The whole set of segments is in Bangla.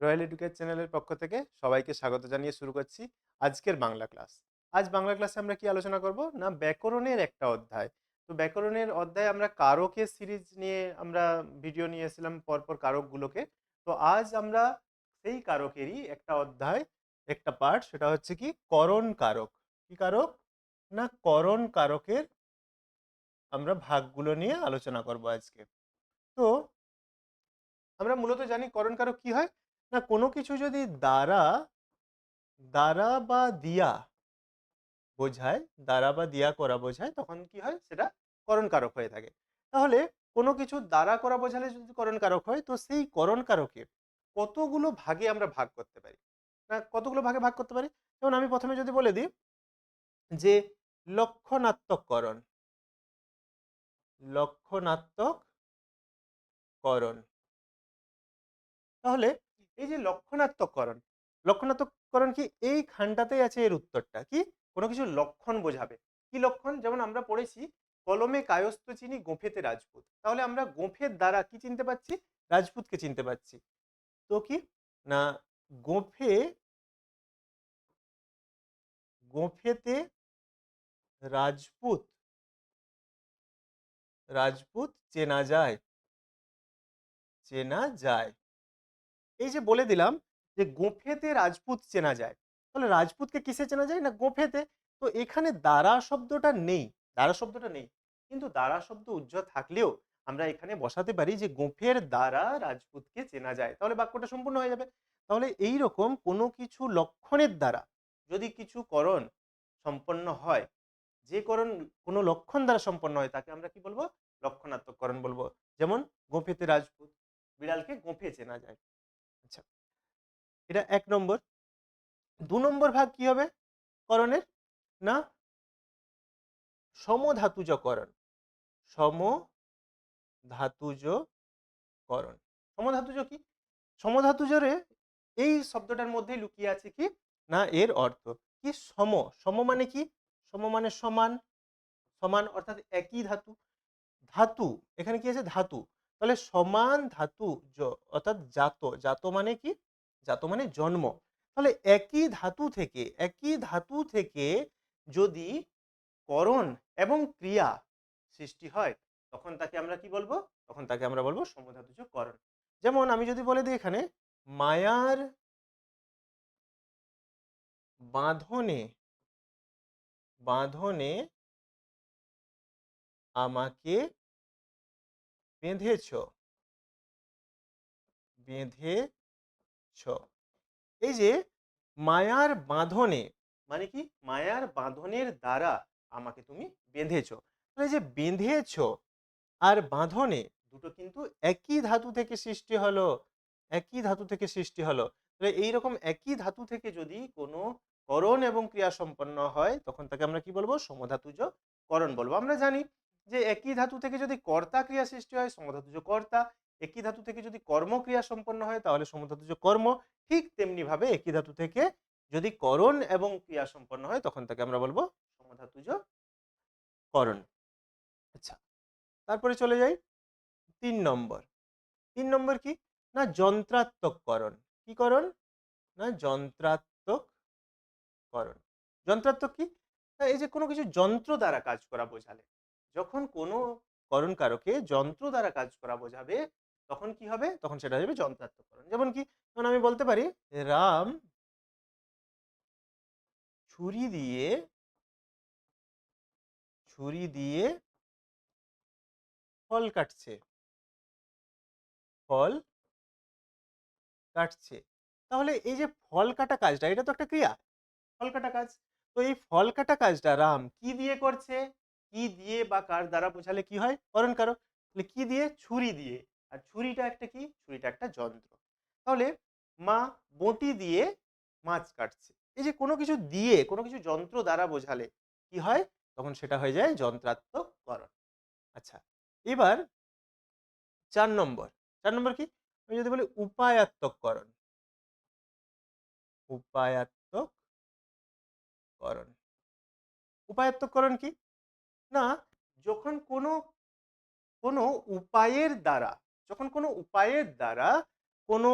রয়্যাল এডুকেট চ্যানেলের পক্ষ থেকে সবাইকে স্বাগত জানিয়ে শুরু করছি আজকের বাংলা ক্লাস। আজ বাংলা ক্লাসে আমরা কি আলোচনা করব? না, ব্যাকরণের একটা অধ্যায়। তো ব্যাকরণের অধ্যায়ে আমরা কারকের সিরিজ নিয়ে আমরা ভিডিও নিয়ে এসেছিলাম পরপর কারকগুলোকে। তো আজ আমরা সেই কারকেরই একটা অধ্যায়, একটা পার্ট সেটা হচ্ছে কি করণ কারক। কি কারক? না, করণ কারকের আমরা ভাগগুলো নিয়ে আলোচনা করব আজকে। তো আমরা মূলত জানি করণ কারক কি হয়? না, কোনো কিছু যদি দ্বারা দ্বারা বা দিয়া বোঝায়, দ্বারা বা দিয়া করা বোঝায়, তখন কি হয়? সেটা করণকারক হয়ে থাকে। তাহলে কোনো কিছু দ্বারা করা বোঝালে যদি করণকারক হয়, তো সেই করণকারকে কতগুলো ভাগে আমরা ভাগ করতে পারি? না, কতগুলো ভাগে ভাগ করতে পারি? যেমন আমি প্রথমে যদি বলে দিই যে লক্ষণাত্মক করণ লক্ষণাত্মক করণ তাহলে এই যে লক্ষণাত্মককরণ লক্ষণাত্মককরণ কি এই খানটাতেই আছে এর উত্তরটা? কি কোনো কিছু লক্ষণ বোঝাবে? কি লক্ষণ? যেমন আমরা পড়েছি, কলমে কায়স্থ চিনি, গোফেতে রাজপুত। তাহলে আমরা গোফের দ্বারা কি চিনতে পারছি রাজপুতকে চিনতে পারছি তো কি? না, গোফে গোফেতে রাজপুত রাজপুত চেনা যায়। চেনা যায়। এই যে বলে দিলাম যে গোফেতে রাজপুত চেনা যায়। তাহলে রাজপুতকে কিসে চেনা যায়? না গোফেতে? তো এখানে দ্বারা শব্দটা নেই, দ্বারা শব্দটা নেই। কিন্তু দ্বারা শব্দ উজ্জ্বল থাকলেও আমরা এখানে বসাতে পারি যে গোফের দ্বারা রাজপুতকে চেনা যায়। তাহলে বাক্যটা সম্পূর্ণ হয়ে যাবে। তাহলে এই রকম কোনো কিছু লক্ষণের দ্বারা যদি কিছু করণ সম্পন্ন হয়, যে করণ, কোনো লক্ষণ দ্বারা সম্পন্ন হয়, তাকে আমরা কি বলব? লক্ষণাত্মক করণ বলব। যেমন গোফেতে রাজপুত, বিড়ালকে গোফে চেনা যায়। এটা এক নম্বর। দু নম্বর ভাগ কি হবে? করণের না সমধাতুজ করণ সম ধাতুজ করণ সমধাতুজ কি? সমধাতুজরে এই শব্দটার মধ্যেই লুকিয়ে আছে কি? না, এর অর্থ কি? সম। সম মানে কি? সম মানে সমান। সমান অর্থাৎ একই ধাতু। ধাতু, এখানে কি আছে? ধাতু। তাহলে সমান ধাতু জ- অর্থাৎ জাত। জাত মানে কি? জাত মানে জন্ম। তাহলে একই ধাতু থেকে, একই ধাতু থেকে যদি করণ এবং ক্রিয়া সৃষ্টি হয়, তখন তাকে আমরা কি বলব? তখন তাকে আমরা বলব সমধাতুজ করণ। যেমন আমি যদি বলে দিই এখানে, মায়ার বাঁধনে বাঁধনে আমাকে বেঁধেছ। বেঁধেছ এই যে মায়ার বাঁধনে মানে কি? মায়ার বাঁধনের দ্বারা আমাকে তুমি বেঁধেছ। তাহলে যে বেঁধেছ আর বাঁধনে দুটো কিন্তু একই ধাতু থেকে সৃষ্টি হলো, একই ধাতু থেকে সৃষ্টি হলো। তাহলে এইরকম একই ধাতু থেকে যদি কোনো করণ এবং ক্রিয়া সম্পন্ন হয়, তখন তাকে আমরা কি বলব? সমধাতুজ করণ বলব। আমরা জানি যে একই ধাতু থেকে যদি কর্তা ক্রিয়া সৃষ্টি হয়, সমধাতুজ কর্তা। একই ধাতু থেকে যদি কর্মক্রিয়া সম্পন্ন হয়, তাহলে সমধাতুজ কর্ম, ঠিক তেমনি ভাবে একই ধাতু থেকে যদি করণ এবং ক্রিয়া সম্পন্ন হয়, তখন তাকে আমরা বলব সমধাতুজ করণ। আচ্ছা তারপরে চলে যাই তিন নম্বর। তিন নম্বর কি? না যন্ত্রাত্মক করণ। কি করণ? না যন্ত্রাত্মক করণ। যন্ত্রাত্মক কি? না এই যে কোনো কিছু যন্ত্র দ্বারা কাজ করা বোঝালে। যখন কোনো করণ কারকে যন্ত্র দ্বারা কাজ করা বোঝাবে তখন কি হবে? তখন সেটা হবে যন্ত্রাত্মকরণ যেমন কি, যেমন আমি বলতে পারি রাম ছুরি দিয়ে ছুরি দিয়ে ফল কাটছে। ফল কাটছে। তাহলে এই যে ফল কাটা কাজটা, এটা তো একটা ক্রিয়া। ফল কাটা কাজ। তো এই ফল কাটা কাজটা রাম কি দিয়ে করছে? কি দিয়ে বা কার দ্বারা বোঝালে কি হয়? করণ কারক কি দিয়ে? ছুরি দিয়ে। আর ছুরিটা একটা কি? ছুরিটা একটা যন্ত্র। তাহলে মা বটি দিয়ে মাছ কাটছে। এই যে কোনো কিছু দিয়ে, কোনো কিছু যন্ত্র দ্বারা বোঝালে কি হয়? তখন সেটা হয়ে যায় যন্ত্রাত্মক করণ আচ্ছা এবার চার নম্বর। চার নম্বর কি? আমি যদি বলি উপায়াত্মক করণ উপায়াত্মক করণ উপায়াত্মকরণ কি? না, যখন কোনো কোনো উপায়ের দ্বারা যখন কোনো উপায়ের দ্বারা কোনো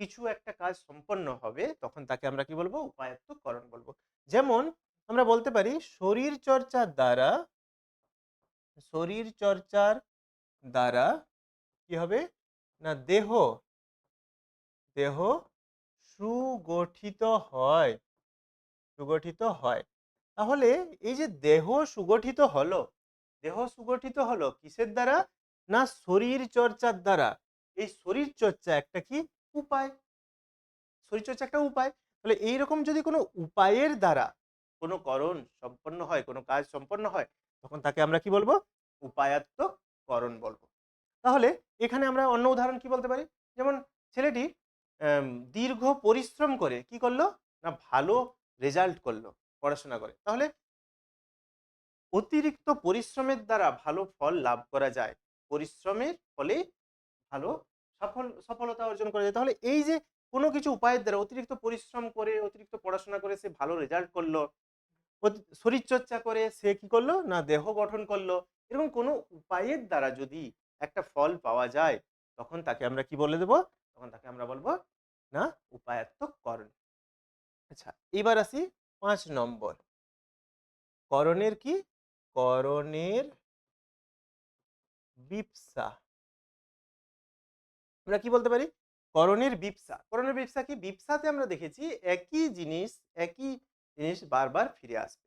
কিছু একটা কাজ সম্পন্ন হবে, তখন তাকে আমরা কি বলব? উপায়ত্তকরণ বলব। যেমন আমরা বলতে পারি, শরীর চর্চার দ্বারা, শরীর চর্চার দ্বারা কি হবে? না, দেহ দেহ সুগঠিত হয়। সুগঠিত হয়। তাহলে এই যে দেহ সুগঠিত হলো, দেহ সুগঠিত হলো কিসের দ্বারা? না শরীর চর্চার দ্বারা? এই শরীর চর্চা একটা কি উপায়? শরীর চর্চা একটা উপায়? তাহলে এইরকম যদি কোনো উপায়ের দ্বারা কোনো করণ সম্পন্ন হয়, কোনো কাজ সম্পন্ন হয়, তখন তাকে আমরা কি বলব? উপায়াত্মক করণ বলব। তাহলে এখানে আমরা অন্য উদাহরণ কি বলতে পারি? যেমন ছেলেটি দীর্ঘ পরিশ্রম করে কি করল? না ভালো রেজাল্ট করল, পড়াশোনা করে। তাহলে অতিরিক্ত পরিশ্রমের দ্বারা ভালো ফল লাভ করা যায়। পরিশ্রমের ফলে ভালো সফল, সফলতা অর্জন করা যায়। তাহলে এই যে কোনো কিছু উপায়ের দ্বারা অতিরিক্ত পরিশ্রম করে, অতিরিক্ত পড়াশোনা করে সে ভালো রেজাল্ট করল শরীরচর্চা করে সে কি করল? না, দেহ গঠন করল। এরকম কোনো উপায়ের দ্বারা যদি একটা ফল পাওয়া যায়, তখন তাকে আমরা কি বলে দেব? তখন তাকে আমরা বলব, না, উপায়াত্মক করণ। আচ্ছা এবার আসি পাঁচ নম্বর। করণের কি? করণের বিপসা। আমরা কি বলতে পারি? করণের বিপসা। করণের বিপসা কি? বিপসাতে আমরা দেখেছি একই জিনিস একই জিনিস বারবার ফিরে আসবে।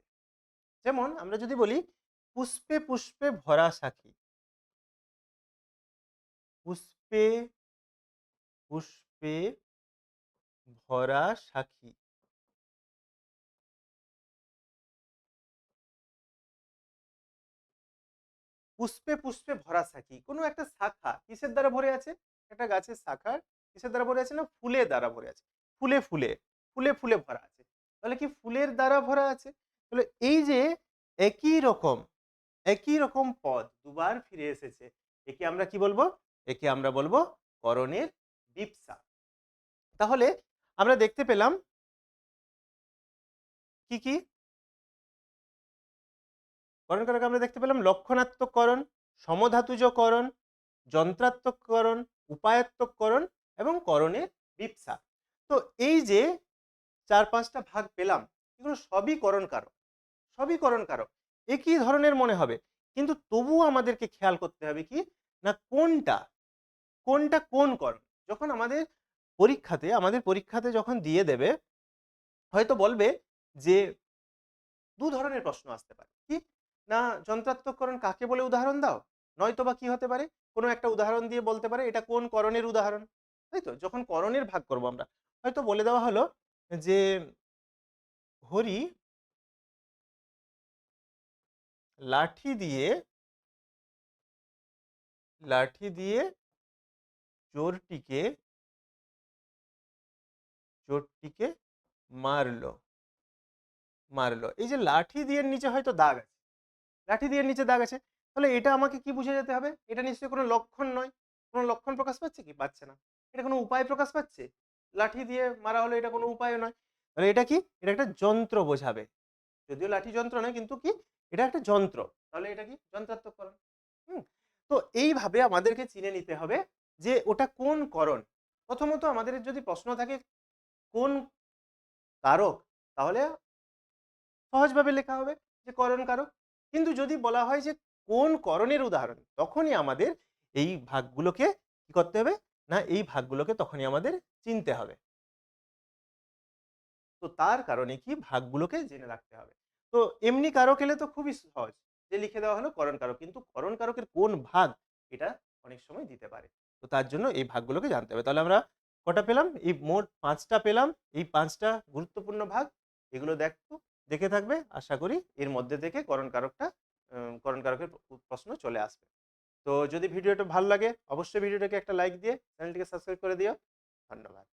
যেমন আমরা যদি বলি, পুষ্পে পুষ্পে ভরা সাখী। পুষ্পে পুষ্পে ভরা সাখী। পুষ্পে পুষ্পে ভরা সাখী কোনো একটা শাখা কিসের দ্বারা ভরে আছে? একটা গাছের শাখার কিসের দ্বারা ভরে আছে না ফুলের দ্বারা ভরে আছে? ফুলে ফুলে ফুলে ফুলে ভরা আছে। তাহলে কি ফুলের দ্বারা ভরা আছে? তাহলে এই যে একই রকম একই রকম পদ দুবার ফিরে এসেছে, একে আমরা কি বলব? একে আমরা বলব করণের বিপসা। তাহলে আমরা দেখতে পেলাম কি কি? করণ কারকে আমরা দেখতে পেলাম লক্ষণাত্মককরণ, সমধাতুজকরণ, যন্ত্রাত্মককরণ, উপায়াত্মককরণ এবং করণের বিপসা। তো এই যে চার পাঁচটা ভাগ পেলাম, এগুলো সবই করণ কারক সবই করণ কারক একই ধরনের মনে হবে, কিন্তু তবুও আমাদেরকে খেয়াল করতে হবে কি, না কোনটা কোনটা কোন করণ? যখন আমাদের পরীক্ষাতে আমাদের পরীক্ষাতে যখন দিয়ে দেবে, হয়তো বলবে যে দু ধরনের প্রশ্ন আসতে পারে। কি? না যন্ত্রাত্মককরণ কাকে বলে উদাহরণ দাও? নয়তো বা কি হতে পারে? কোনো একটা উদাহরণ দিয়ে বলতে পারে, এটা কোন করণের উদাহরণ? তাই তো? যখন করণের ভাগ করব আমরা, হয়তো বলে দেওয়া হলো যে, হরি লাঠি দিয়ে লাঠি দিয়ে চোরটিকে চোরটিকে মারলো মারলো। এই যে লাঠি দিয়ে নিচে হয়তো দাগ আছে। লাঠি দিয়ে নিচে দাগ আছে। তাহলে এটা আমাকে কি বুঝে যেতে হবে? এটা নিশ্চয়ই কোনো লক্ষণ নয়। কোনো লক্ষণ প্রকাশ পাচ্ছে কি? পাচ্ছে না। এটা কোনো উপায় প্রকাশ পাচ্ছে? লাঠি দিয়ে মারা হলো এটা কোনো উপায় নয়। তাহলে এটা কি? এটা একটা যন্ত্র বোঝাবে। যদিও লাঠি যন্ত্র নয়, কিন্তু কি? এটা একটা যন্ত্র। তাহলে এটা কি? যন্ত্রাত্মককরণ। হুম? তো এইভাবে আমাদেরকে চিনে নিতে হবে যে ওটা কোন করণ? প্রথমত আমাদের যদি প্রশ্ন থাকে, কোন কারক? তাহলে সহজভাবে লেখা হবে যে করণ কারক। কিন্তু যদি বলা হয় যে কোন করণের উদাহরণ, তখনই আমাদের এই ভাগগুলোকে কি করতে হবে? না, এই ভাগগুলোকে তখনই আমাদের চিনতে হবে। তো তার কারণে কি ভাগগুলোকে জেনে রাখতে হবে। তো এমনি কারক এলে তো খুবই সহজ। যে লিখে দেওয়া হলো করণ কারক, কিন্তু করণ কারকের কোন ভাগ এটা অনেক সময় দিতে পারে। তো তার জন্য এই ভাগগুলোকে জানতে হবে। তাহলে আমরা কটা পেলাম? এই মোট পাঁচটা পেলাম। এই পাঁচটা গুরুত্বপূর্ণ ভাগ, এগুলো দেখো। দেখে থাকবে। আশা করি এর মধ্যে থেকে করণ কারকটা করণ কারকের প্রশ্ন চলে আসবে। তো যদি ভিডিওটা ভালো লাগে, অবশ্যই ভিডিওটাকে একটা লাইক দিয়ে চ্যানেলটিকে সাবস্ক্রাইব করে দিও। ধন্যবাদ।